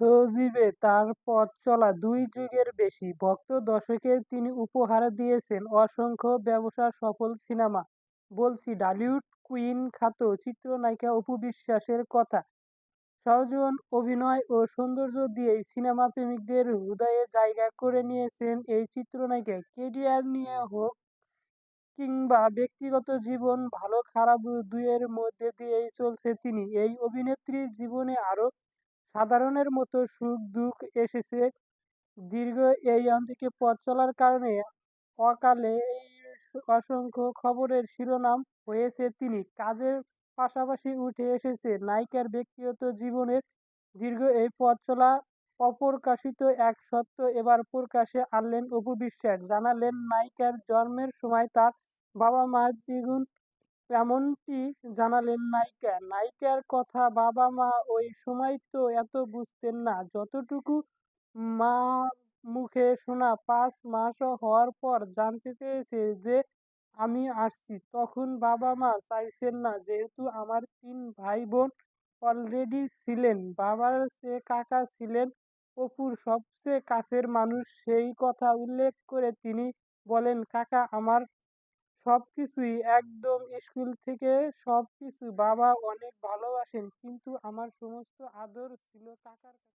সজীবে তার পথ চলা দুই যুগের বেশি। ভক্ত দর্শকের তিনি উপহার দিয়েছেন অসংখ্য ব্যবসা, সফল সিনেমা। বলছি ঢালিউড কুইন খ্যাত চিত্রনায়িকা অপু বিশ্বাসের কথা। সজন অভিনয় ও সৌন্দর্য দিয়েই সিনেমা প্রেমিকদের হৃদয়ে জায়গা করে নিয়েছেন এই চিত্রনায়িকা। কেরিয়ার নিয়ে হোক কিংবা ব্যক্তিগত জীবন, ভালো খারাপ দুয়ের মধ্যে দিয়েই চলছে তিনি। এই অভিনেত্রীর জীবনে আরও সাধারণের মতো সুখ দুঃখ এসেছে। দীর্ঘ এই অন্তিকে পথ চলার কারণে অকালে এই অসংখ্য খবরের শিরোনাম হয়েছে তিনি। কাজের পাশাপাশি উঠে এসেছে নায়িকার ব্যক্তিগত জীবনের দীর্ঘ এই পথ চলা, অপ্রকাশিত এক সত্য এবার প্রকাশে আনলেন অপু বিশ্বাস। জানালেন, নায়িকার জন্মের সময় তার বাবা মা দ্বিগুণ এমনটি জানালেন নায়িকা। নায়িকার কথা বাবা মা ওই সময় তো এত বুঝতেন না। যতটুকু মা মুখে শোনা পাঁচ মাস হওয়ার পর জানতে পেরেছে যে আমি আসছি, তখন বাবা মা চাইছেন না। যেহেতু আমার তিন ভাই বোন অলরেডি ছিলেন, বাবার চেয়ে কাকা ছিলেন, অপুর সবচেয়ে কাছের মানুষ, সেই কথা উল্লেখ করে তিনি বলেন, কাকা, আমার সব কিছুই একদম স্কুল থেকে সব কিছু বাবা অনেক ভালোবাসেন, কিন্তু আমার সমস্ত আদর ছিল টাকার